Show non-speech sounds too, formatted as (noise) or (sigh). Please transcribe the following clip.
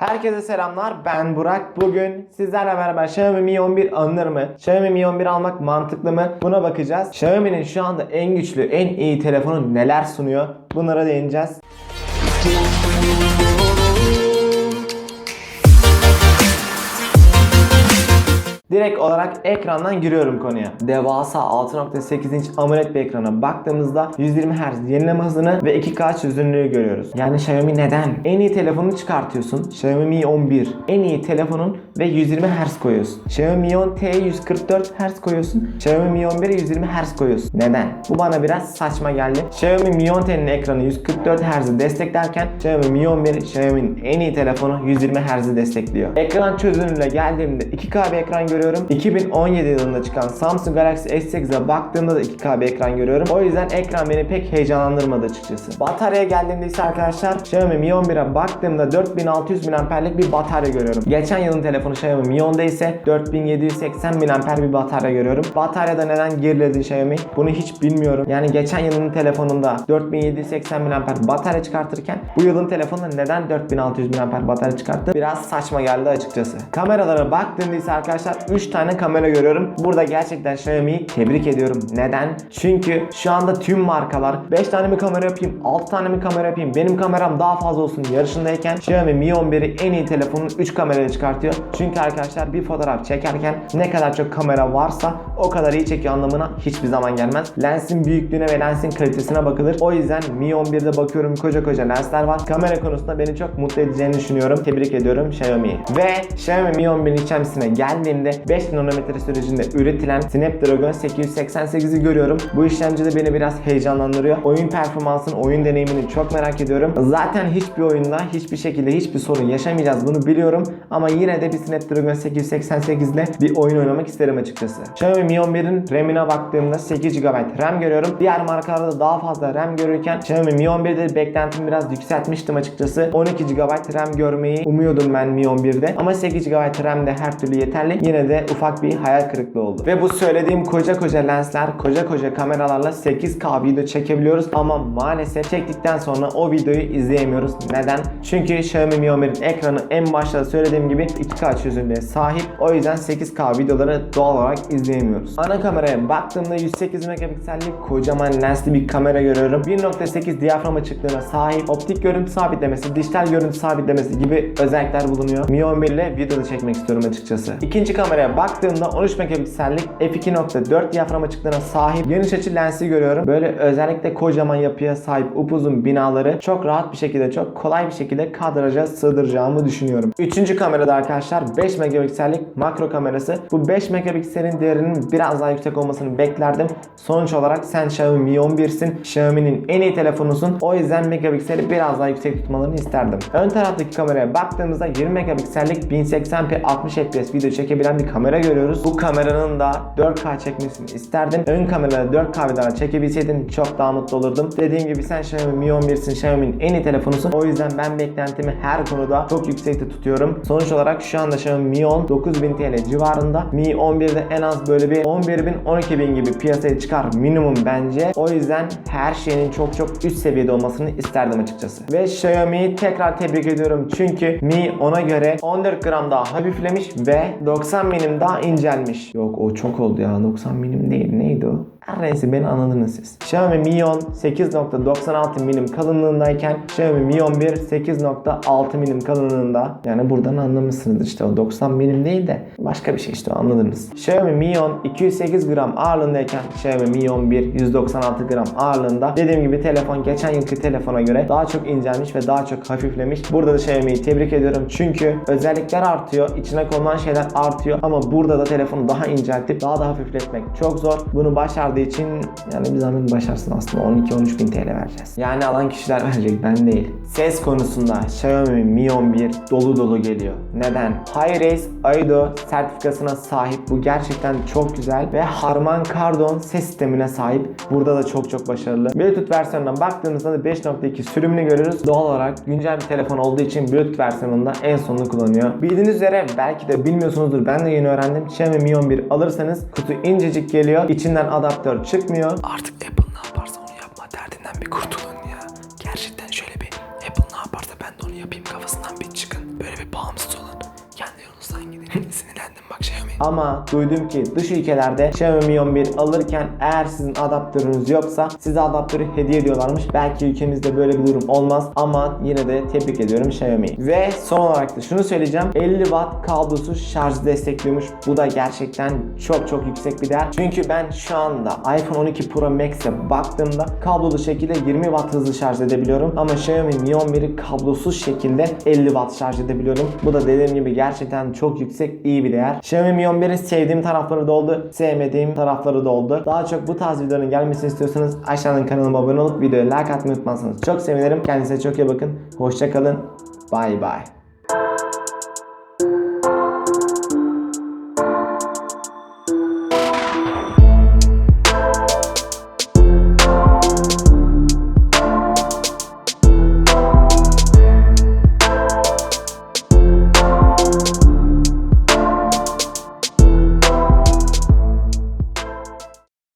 Herkese selamlar. Ben Burak. Bugün sizlerle beraber Xiaomi Mi 11 alınır mı? Xiaomi Mi 11 almak mantıklı mı? Buna bakacağız. Xiaomi'nin şu anda en güçlü, en iyi telefonu neler sunuyor? Bunlara değineceğiz. Direkt olarak ekrandan giriyorum konuya. Devasa 6.8 inç AMOLED bir ekrana baktığımızda 120 Hz yenileme hızını ve 2K çözünürlüğü görüyoruz. Yani Xiaomi neden? En iyi telefonunu çıkartıyorsun. Xiaomi Mi 11 en iyi telefonun ve 120 Hz koyuyorsun. Xiaomi Mi 10 T'ye 144 Hz koyuyorsun. Xiaomi Mi 11'e 120 Hz koyuyorsun. Neden? Bu bana biraz saçma geldi. Xiaomi Mi 10 T'nin ekranı 144 Hz'i desteklerken Xiaomi Mi 11 Xiaomi'nin en iyi telefonu 120 Hz'i destekliyor. Ekran çözünürlüğüne geldiğimde 2K bir ekran görüyorum. 2017 yılında çıkan Samsung Galaxy S8'e baktığımda da 2K bir ekran görüyorum. O yüzden ekran beni pek heyecanlandırmadı açıkçası. Bataryaya geldiğimde ise arkadaşlar Xiaomi Mi 11'e baktığımda 4600 mAh'lik bir batarya görüyorum. Geçen yılın telefonu Xiaomi Mi 10'da ise 4780 mAh bir batarya görüyorum. Bataryada neden geriledi Xiaomi? Bunu hiç bilmiyorum. Yani geçen yılın telefonunda 4780 mAh batarya çıkartırken bu yılın telefonunda neden 4600 mAh batarya çıkarttı? Biraz saçma geldi açıkçası. Kameralara baktığımda ise arkadaşlar 3 tane kamera görüyorum. Burada gerçekten Xiaomi'yi tebrik ediyorum. Neden? Çünkü şu anda tüm markalar 5 tane mi kamera yapayım, 6 tane mi kamera yapayım, benim kameram daha fazla olsun yarışındayken Xiaomi Mi 11'i en iyi telefonun 3 kamerayla çıkartıyor. Çünkü arkadaşlar bir fotoğraf çekerken ne kadar çok kamera varsa o kadar iyi çekiyor anlamına hiçbir zaman gelmez. Lensin büyüklüğüne ve lensin kalitesine bakılır. O yüzden Mi 11'de bakıyorum koca koca lensler var. Kamera konusunda beni çok mutlu edeceğini düşünüyorum. Tebrik ediyorum Xiaomi'yi. Ve Xiaomi Mi 11'in içerisine geldiğimde 5 nanometre sürecinde üretilen Snapdragon 888'i görüyorum. Bu işlemci de beni biraz heyecanlandırıyor. Oyun performansını, oyun deneyimini çok merak ediyorum. Zaten hiçbir oyunda hiçbir şekilde hiçbir sorun yaşamayacağız bunu biliyorum. Ama yine de bir Snapdragon 888 ile bir oyun oynamak isterim açıkçası. Xiaomi Mi 11'in RAM'ine baktığımda 8 GB RAM görüyorum. Diğer markalarda daha fazla RAM görürken Xiaomi Mi 11'de beklentimi biraz yükseltmiştim açıkçası. 12 GB RAM görmeyi umuyordum ben Mi 11'de. Ama 8 GB RAM de her türlü yeterli. Yine de ufak bir hayal kırıklığı oldu. Ve bu söylediğim koca koca lensler, koca koca kameralarla 8K video çekebiliyoruz ama maalesef çektikten sonra o videoyu izleyemiyoruz. Neden? Çünkü Xiaomi Mi 11'in ekranı en başta söylediğim gibi 2K çözünürlüğe sahip. O yüzden 8K videoları doğal olarak izleyemiyoruz. Ana kameraya baktığımda 108 megapiksellik kocaman lensli bir kamera görüyorum. 1.8 diyafram açıklığına sahip, optik görüntü sabitlemesi, dijital görüntü sabitlemesi gibi özellikler bulunuyor. Mi 11 ile video da çekmek istiyorum açıkçası. İkinci kameraya baktığımda 13 megapiksellik f2.4 diyafram açıklığına sahip geniş açı lensi görüyorum. Böyle özellikle kocaman yapıya sahip upuzun binaları çok rahat bir şekilde, çok kolay bir şekilde kadraja sığdıracağımı düşünüyorum. Üçüncü kamerada arkadaşlar 5 megapiksellik makro kamerası. Bu 5 megapikselin değerinin biraz daha yüksek olmasını beklerdim. Sonuç olarak sen Xiaomi Mi 11'sin. Xiaomi'nin en iyi telefonusun. O yüzden megapikseli biraz daha yüksek tutmalarını isterdim. Ön taraftaki kameraya baktığımızda 20 megapiksellik 1080p 60 fps video çekebilen bir kamera görüyoruz. Bu kameranın da 4K çekmesini isterdim. Ön kamerada 4K videolar çekebilseydim çok daha mutlu olurdum. Dediğim gibi sen Xiaomi Mi 11'sin. Xiaomi'nin en iyi telefonusun. O yüzden ben beklentimi her konuda çok yüksekte tutuyorum. Sonuç olarak şu anda Xiaomi Mi 10 9000 TL civarında. Mi 11'de en az böyle bir 11.000 12.000 gibi piyasaya çıkar minimum bence. O yüzden her şeyin çok çok üst seviyede olmasını isterdim açıkçası. Ve Xiaomi'yi tekrar tebrik ediyorum. Çünkü Mi ona göre 14 gram daha hafiflemiş ve 90 milim daha incelmiş. Yok o çok oldu ya 90 milim değil neydi o? Her neyse beni anladınız siz. Xiaomi Mi 10 8.96 milim kalınlığındayken Xiaomi Mi 11 8.6 milim kalınlığında. Yani buradan anlamışsınız işte o 90 milim değil de başka bir şey işte anladınız. Xiaomi Mi 10 208 gram ağırlığındayken Xiaomi Mi 11 196 gram ağırlığında. Dediğim gibi telefon geçen yılki telefona göre daha çok incelmiş ve daha çok hafiflemiş. Burada da Xiaomi'yi tebrik ediyorum çünkü özellikler artıyor, içine konulan şeyler artıyor ama burada da telefonu daha inceltip daha da hafifletmek çok zor. Bunu başardığı için yani bir zahmet başarsın aslında 12-13 bin TL vereceğiz. Yani alan kişiler verecek ben değil. Ses konusunda Xiaomi Mi 11 dolu dolu geliyor. Neden? Hi-Res Aido sertifikasına sahip. Bu gerçekten çok güzel ve Harman Kardon ses sistemine sahip. Burada da çok çok başarılı. Bluetooth versiyonuna baktığımızda da 5.2 sürümünü görüyoruz. Doğal olarak güncel bir telefon olduğu için Bluetooth versiyonunda en sonunu kullanıyor. Bildiğiniz üzere belki de bilmiyorsunuzdur ben de yeni öğrendim. Xiaomi Mi 11 alırsanız kutu incecik geliyor. İçinden adaptör çıkmıyor. Artık Apple ne yaparsa onu yapma derdinden bir kurtulun ya. Gerçekten şöyle bir Apple ne yaparsa ben de onu yapayım kafasından bir çıkın. Böyle bir bağımsız olun. Kendi yolunuzdan gidin. (laughs) Xiaomi. Ama duydum ki dış ülkelerde Xiaomi Mi 11 alırken eğer sizin adaptörünüz yoksa size adaptörü hediye ediyorlarmış. Belki ülkemizde böyle bir durum olmaz ama yine de tebrik ediyorum Xiaomi'yi. Ve son olarak da şunu söyleyeceğim. 50 watt kablosuz şarj destekliyormuş. Bu da gerçekten çok çok yüksek bir değer. Çünkü ben şu anda iPhone 12 Pro Max'e baktığımda kablolu şekilde 20 watt hızlı şarj edebiliyorum. Ama Xiaomi Mi 11'i kablosuz şekilde 50 watt şarj edebiliyorum. Bu da dediğim gibi gerçekten çok yüksek iyi bir değer. Xiaomi Mi 11'in sevdiğim tarafları da oldu. Sevmediğim tarafları da oldu. Daha çok bu tarz videoların gelmesini istiyorsanız aşağıdan kanalıma abone olup videoya like atmayı unutmazsanız çok sevinirim. Kendinize çok iyi bakın. Hoşçakalın. Bye bye.